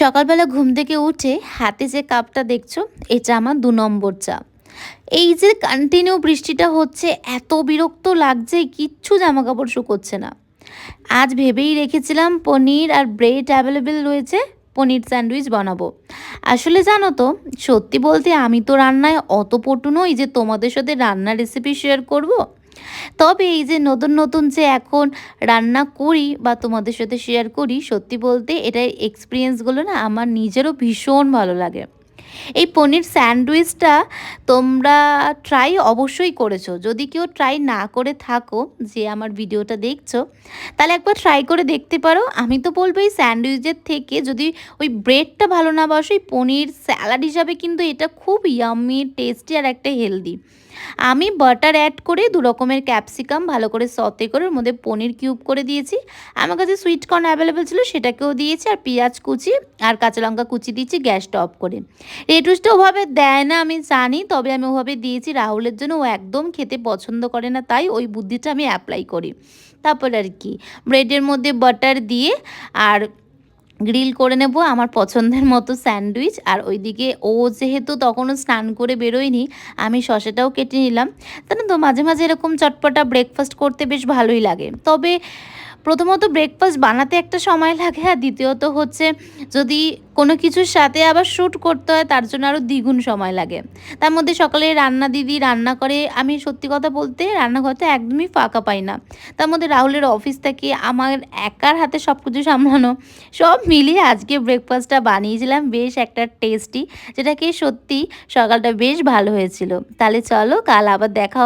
সকালবেলা ঘুম থেকে উঠে হাতে যে কাপটা দেখছ, এটা আমার দু নম্বর চা। এই যে কন্টিনিউ বৃষ্টিটা হচ্ছে, এত বিরক্ত লাগছে, কিচ্ছু জামা কাপড় শুকোচ্ছে না। আজ ভেবেই রেখেছিলাম পনির আর ব্রেড অ্যাভেলেবেল রয়েছে, পনির স্যান্ডউইচ বানাবো। আসলে জানো তো, সত্যি বলতে আমি তো রান্নায় অত পটু নই যে তোমাদের সাথে রান্নার রেসিপি শেয়ার করব। তবে এই যে নতুন নতুন যে এখন রান্না করি বা তোমাদের সাথে শেয়ার করি, সত্যি বলতে এটার এক্সপিরিয়েন্সগুলো না আমার নিজেরও ভীষণ ভালো লাগে। এই পনির স্যান্ডউইচটা তোমরা ট্রাই অবশ্যই করেছ। যদি কেউ ট্রাই না করে থাকো, যে আমার ভিডিওটা দেখছ, তাহলে একবার ট্রাই করে দেখতে পারো। আমি তো বলব এই স্যান্ডউইচের থেকে যদি ওই ব্রেডটা ভালো না বাসো এই পনির স্যালাড হিসাবে কিন্তু এটা খুব ইয়ামি টেস্টি আর একটা হেলদি আমি বাটার অ্যাড করে দু রকমের ক্যাপসিকাম ভালো করে সতে করে ওর মধ্যে পনির কিউব করে দিয়েছি। আমার কাছে সুইট কর্ন অ্যাভেলেবেল ছিল, সেটাকেও দিয়েছি, আর পেঁয়াজ কুচি আর কাঁচা লঙ্কা কুচি দিয়েছি, গ্যাসটা অফ করে। রেটুসটা ওভাবে দেয় না, আমি জানি, তবে আমি ওভাবে দিয়েছি। রাহুলের জন্য ও একদম খেতে পছন্দ করে না, তাই ওই বুদ্ধিটা আমি অ্যাপ্লাই করি। তারপর আর কি ব্রেডের মধ্যে বাটার দিয়ে আর গ্রিল করে নেব আমার পছন্দের মতো স্যান্ডউইচ আর ওইদিকে ও যেহেতু তখনও স্নান করে বেরোয়নি, আমি শসাটাও কেটে নিলাম। তাহলে তো মাঝে মাঝে এরকম চটপটা ব্রেকফাস্ট করতে বেশ ভালোই লাগে। তবে প্রথমত ব্রেকফাস্ট বানাতে একটা সময় লাগে, আর দ্বিতীয়ত হচ্ছে যদি কোনো কিছুর সাথে আবার শ্যুট করতে হয়, তার জন্য আরও দ্বিগুণ সময় লাগে। তার মধ্যে সকালে রান্না দিদি রান্না করে, আমি সত্যি কথা বলতে রান্নাঘরতে একদমই ফাঁকা পাই না। তার মধ্যে রাহুলের অফিস থেকে আমার একার হাতে সব কিছু সামলানো, সব মিলিয়ে আজকে ব্রেকফাস্টটা বানিয়েছিলাম, বেশ একটা টেস্টি যেটাকে সত্যি সকালটা বেশ ভালো হয়েছিল। তাহলে চলো, কাল আবার দেখা